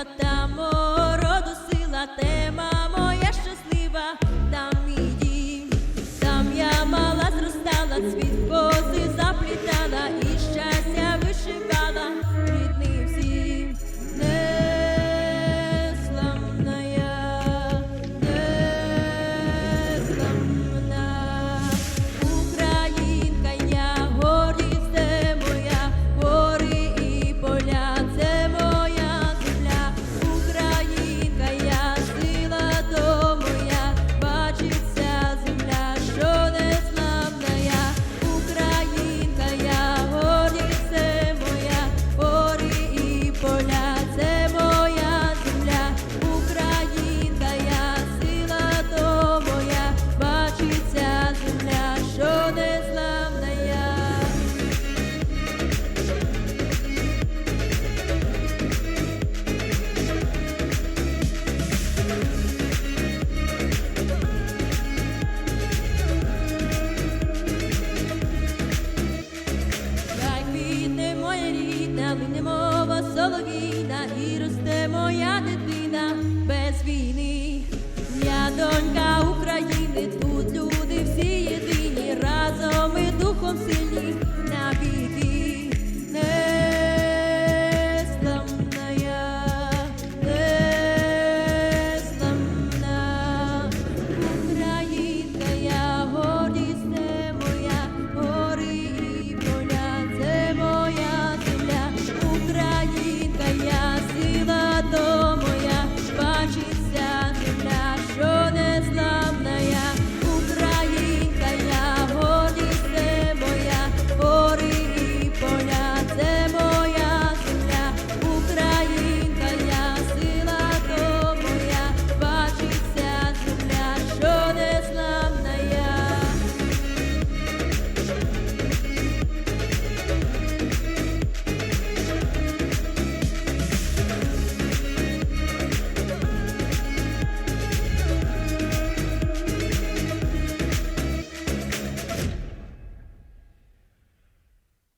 щаслива, там мого сила, тема моя щаслива, там мій дім, я мала, зростала цвіт. Лями немова соловійна, і росте моя дитина без війни.